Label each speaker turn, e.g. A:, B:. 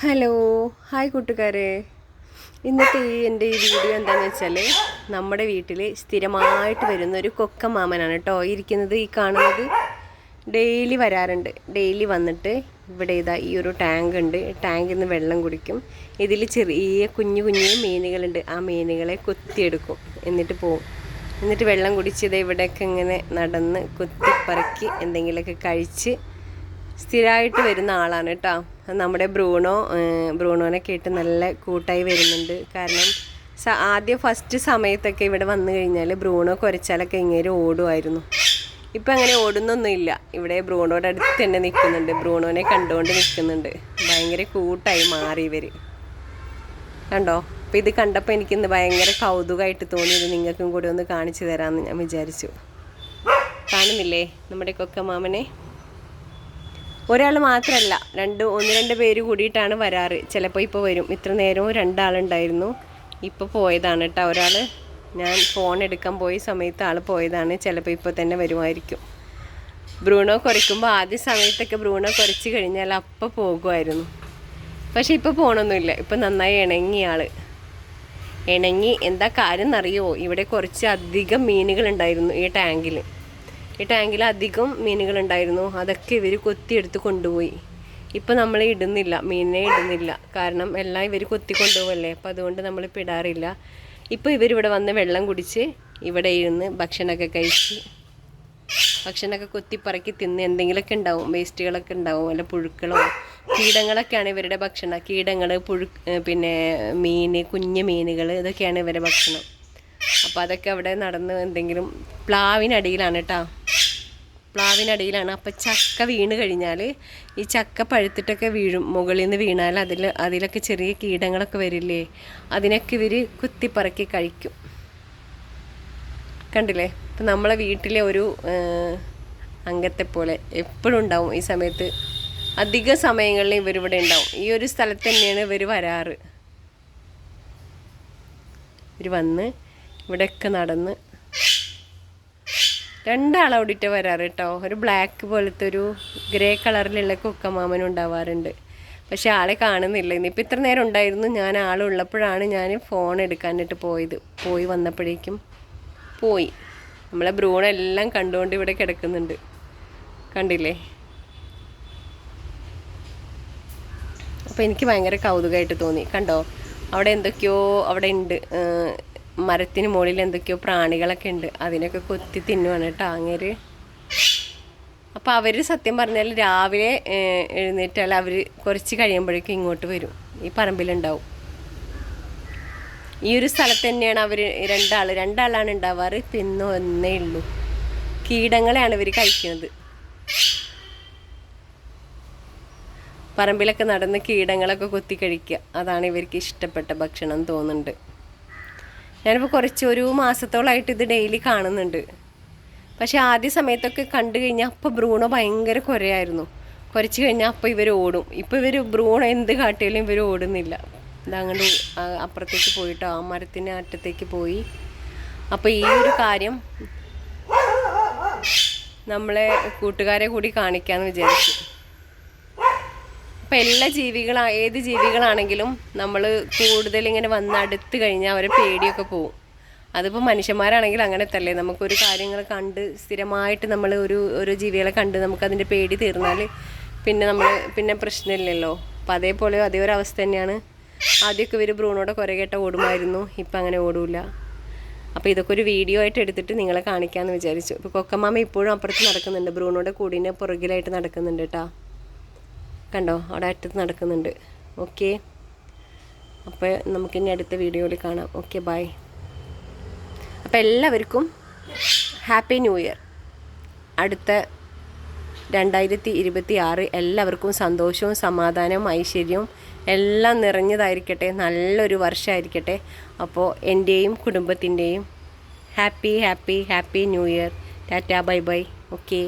A: Hello hi കൂട്ടുകാരെ. ഇന്നത്തെ ഈ എന്റെ ഈ വീഡിയോ എന്താണെന്ന് വെച്ചാൽ നമ്മുടെ വീട്ടിൽ സ്ഥിരമായിട്ട് വരുന്ന ഒരു കൊക്ക മാമനാണ് കേട്ടോ. ഇരിക്കുന്നത് ഈ കാണുന്നത് ഡെയിലി വരാറുണ്ട്. ഡെയിലി വന്നിട്ട് ഇവിടെ ഇതാ ഈ ഒരു ടാങ്ക് ഉണ്ട്. ടാങ്കിൽ നിന്ന് വെള്ളം കുടിക്കും. ഇതിൽ ചെറിയ കുഞ്ഞു കുഞ്ഞു മീനുകളുണ്ട്. ആ മീനുകളെ കൊത്തിയെടുക്കും. എന്നിട്ട് പോവും. എന്നിട്ട് വെള്ളം കുടിച്ച് ഇവിടെയൊക്കെ ഇങ്ങനെ നടന്ന് കൊത്തിപ്പറക്കി എന്തെങ്കിലുമൊക്കെ കഴിച്ച് സ്ഥിരമായിട്ട് വരുന്ന ആളാണ് കേട്ടോ. നമ്മുടെ ബ്രൂണോ ബ്രൂണോനെ കേട്ട് നല്ല കൂട്ടായി വരുന്നുണ്ട്. കാരണം ആദ്യം ഫസ്റ്റ് സമയത്തൊക്കെ ഇവിടെ വന്നു കഴിഞ്ഞാൽ ബ്രൂണോ കുരച്ചാലൊക്കെ ഇങ്ങനെ ഓടുമായിരുന്നു. ഇപ്പം അങ്ങനെ ഓടുന്നൊന്നുമില്ല. ഇവിടെ ബ്രൂണോയുടെ അടുത്ത് തന്നെ നിൽക്കുന്നുണ്ട്. ബ്രൂണോനെ കണ്ടുകൊണ്ട് നിൽക്കുന്നുണ്ട്. ഭയങ്കര കൂട്ടായി മാറി ഇവർ കണ്ടോ? അപ്പോൾ ഇത് കണ്ടപ്പോൾ എനിക്കിന്ന് ഭയങ്കര കൗതുകമായിട്ട് തോന്നി. ഇത് നിങ്ങൾക്കും കൂടി ഒന്ന് കാണിച്ചു തരാമെന്ന് ഞാൻ വിചാരിച്ചു. കാണുന്നില്ലേ നമ്മുടെ കൊക്ക മാമനെ ഒരാൾ മാത്രമല്ല രണ്ട് ഒന്ന് രണ്ട് പേര് കൂടിയിട്ടാണ് വരാറ്. ചിലപ്പോൾ ഇപ്പോൾ വരും. ഇത്ര നേരവും രണ്ടാളുണ്ടായിരുന്നു. ഇപ്പോൾ പോയതാണ് കേട്ടോ ഒരാൾ ഞാൻ ഫോൺ എടുക്കാൻ പോയ സമയത്ത് ആൾ പോയതാണ്. ചിലപ്പോൾ ഇപ്പോൾ തന്നെ വരുമായിരിക്കും. ബ്രൂണോ കുറയ്ക്കുമ്പോൾ ആദ്യ സമയത്തൊക്കെ ബ്രൂണോ കുറച്ച് കഴിഞ്ഞാൽ അപ്പോൾ പോകുമായിരുന്നു. പക്ഷെ ഇപ്പോൾ പോകണമൊന്നുമില്ല ഇപ്പം നന്നായി ഇണങ്ങി ആൾ ഇണങ്ങി എന്താ കാര്യം എന്നറിയോ? ഇവിടെ കുറച്ച് അധികം മീനുകളുണ്ടായിരുന്നു ഈ ടാങ്കിൽ ഈ ടാങ്കിൽ അധികം മീനുകളുണ്ടായിരുന്നു. അതൊക്കെ ഇവർ കൊത്തിയെടുത്ത് കൊണ്ടുപോയി. ഇപ്പം നമ്മൾ ഇടുന്നില്ല. മീനിനെ ഇടുന്നില്ല. കാരണം എല്ലാം ഇവർ കൊത്തി കൊണ്ടുപോകല്ലേ അപ്പം അതുകൊണ്ട് നമ്മളിപ്പോൾ ഇടാറില്ല ഇപ്പോൾ ഇവരിവിടെ വന്ന് വെള്ളം കുടിച്ച് ഇവിടെ ഇരുന്ന് ഭക്ഷണമൊക്കെ കഴിച്ച് ഭക്ഷണമൊക്കെ കൊത്തിപ്പറക്കി തിന്ന് എന്തെങ്കിലുമൊക്കെ ഉണ്ടാവും. വേസ്റ്റുകളൊക്കെ ഉണ്ടാവും. അല്ല പുഴുക്കളോ കീടങ്ങളൊക്കെയാണ് ഇവരുടെ ഭക്ഷണം. കീടങ്ങൾ പുഴു പിന്നെ മീൻ കുഞ്ഞു മീനുകൾ ഇതൊക്കെയാണ് ഇവരുടെ ഭക്ഷണം. അപ്പോൾ അതൊക്കെ അവിടെ നടന്ന് എന്തെങ്കിലും പ്ലാവിനടിയിലാണ് കേട്ടോ പ്ലാവിനടിയിലാണ്. അപ്പോൾ ചക്ക വീണ് കഴിഞ്ഞാൽ ഈ ചക്ക പഴുത്തിട്ടൊക്കെ വീഴും. മുകളിൽ നിന്ന് വീണാൽ അതിൽ അതിലൊക്കെ ചെറിയ കീടങ്ങളൊക്കെ വരില്ലേ? അതിനൊക്കെ ഇവർ കുത്തിപ്പറക്കി കഴിക്കും. കണ്ടില്ലേ? ഇപ്പം നമ്മളെ വീട്ടിലെ ഒരു അംഗത്തെ പോലെ എപ്പോഴും ഉണ്ടാവും ഈ സമയത്ത്. അധിക സമയങ്ങളിൽ ഇവരിവിടെ ഉണ്ടാവും. ഈ ഒരു സ്ഥലത്ത് തന്നെയാണ് ഇവർ വരാറ്. ഇവർ വന്ന് ഇവിടെയൊക്കെ നടന്ന്. രണ്ടാളവിടിട്ട് വരാറ് കേട്ടോ. ഒരു ബ്ലാക്ക് പോലത്തെ ഒരു ഗ്രേ കളറിലുള്ള കൊക്കമാമൻ ഉണ്ടാവാറുണ്ട്. പക്ഷെ ആളെ കാണുന്നില്ല. ഇന്നിപ്പോൾ ഇത്ര നേരം ഉണ്ടായിരുന്നു. ഞാൻ ആളുള്ളപ്പോഴാണ് ഞാൻ ഫോൺ എടുക്കാനായിട്ട് പോയത്. പോയി വന്നപ്പോഴേക്കും പോയി. നമ്മളെ ഭ്രൂണെല്ലാം കണ്ടുകൊണ്ട് ഇവിടെ കിടക്കുന്നുണ്ട്. കണ്ടില്ലേ? അപ്പോൾ എനിക്ക് ഭയങ്കര കൗതുകമായിട്ട് തോന്നി. കണ്ടോ? അവിടെ എന്തൊക്കെയോ അവിടെ ഉണ്ട്. മരത്തിന് മുകളിൽ എന്തൊക്കെയോ പ്രാണികളൊക്കെ ഉണ്ട്. അതിനൊക്കെ കൊത്തി തിന്നുവാണ് കേട്ടോ അങ്ങേര്. അപ്പോൾ അവർ സത്യം പറഞ്ഞാൽ രാവിലെ എഴുന്നേറ്റാൽ അവർ കുറച്ച് കഴിയുമ്പോഴേക്കും ഇങ്ങോട്ട് വരും. ഈ പറമ്പിലുണ്ടാവും. ഈ ഒരു സ്ഥലത്ത് തന്നെയാണ് അവർ രണ്ടാൾ രണ്ടാളാണ് ഉണ്ടാവാറ്. പിന്നെ ഒന്നേ ഉള്ളൂ. കീടങ്ങളെയാണ് ഇവർ കഴിക്കുന്നത്. പറമ്പിലൊക്കെ നടന്ന് കീടങ്ങളൊക്കെ കൊത്തി കഴിക്കുക. അതാണ് ഇവർക്ക് ഇഷ്ടപ്പെട്ട ഭക്ഷണം തോന്നുന്നുണ്ട്. ഞാനിപ്പോൾ കുറച്ച് ഒരു മാസത്തോളമായിട്ട് ഇത് ഡെയിലി കാണുന്നുണ്ട്. പക്ഷേ ആദ്യ സമയത്തൊക്കെ കണ്ടു കഴിഞ്ഞാൽ അപ്പോൾ ബ്രൂണോ ഭയങ്കര കുരയായിരുന്നു. കുറച്ച് കഴിഞ്ഞാൽ അപ്പോൾ ഇവർ ഓടും. ഇപ്പോൾ ഇവർ ബ്രൂണോ എന്ത് കാട്ടിയാലും ഇവർ ഓടുന്നില്ല. ഇതങ്ങോട്ട് അപ്പുറത്തേക്ക് പോയിട്ടോ ആ മരത്തിന്റെ അറ്റത്തേക്ക് പോയി. അപ്പോൾ ഈ ഒരു കാര്യം നമ്മളെ കൂട്ടുകാരെ കൂടി കാണിക്കാമെന്ന് വിചാരിച്ചു. അപ്പം എല്ലാ ജീവികളാ ഏത് ജീവികളാണെങ്കിലും നമ്മൾ കൂടുതൽ ഇങ്ങനെ വന്ന് അടുത്ത് കഴിഞ്ഞാൽ അവരെ പേടിയൊക്കെ പോവും. അതിപ്പോൾ മനുഷ്യന്മാരാണെങ്കിൽ അങ്ങനെ തല്ലേ നമുക്കൊരു കാര്യങ്ങൾ കണ്ട് സ്ഥിരമായിട്ട് നമ്മൾ ഒരു ഒരു ജീവികളെ കണ്ട് നമുക്കതിന്റെ പേടി തീർന്നാൽ പിന്നെ നമ്മൾ പിന്നെ പ്രശ്നമില്ലല്ലോ. അപ്പം അതേപോലെ അതേ ഒരു അവസ്ഥ തന്നെയാണ്. ആദ്യമൊക്കെ ഇവർ ബ്രൂണോടെ കുരകേട്ട ഓടുമായിരുന്നു ഇപ്പം അങ്ങനെ ഓടൂല. അപ്പോൾ ഇതൊക്കെ ഒരു വീഡിയോ ആയിട്ട് എടുത്തിട്ട് നിങ്ങളെ കാണിക്കാമെന്ന് വിചാരിച്ചു. ഇപ്പോൾ കൊക്കമാമ ഇപ്പോഴും അപ്പുറത്ത് നടക്കുന്നുണ്ട് ബ്രൂണോടെ കൂടിനെ പുറകിലായിട്ട് നടക്കുന്നുണ്ട് കേട്ടോ കണ്ടോ അവിടെ അറ്റത്ത് നടക്കുന്നുണ്ട്. ഓക്കെ അപ്പോൾ നമുക്കിനി അടുത്ത വീഡിയോയിൽ കാണാം. ഓക്കെ ബൈ അപ്പോൾ എല്ലാവർക്കും ഹാപ്പി ന്യൂ ഇയർ അടുത്ത രണ്ടായിരത്തി ഇരുപത്തി ആറ് എല്ലാവർക്കും സന്തോഷവും സമാധാനവും ഐശ്വര്യവും എല്ലാം നിറഞ്ഞതായിരിക്കട്ടെ. നല്ലൊരു വർഷമായിരിക്കട്ടെ അപ്പോൾ എന്റെയും കുടുംബത്തിന്റെയും happy happy happy new year tata bye bye okay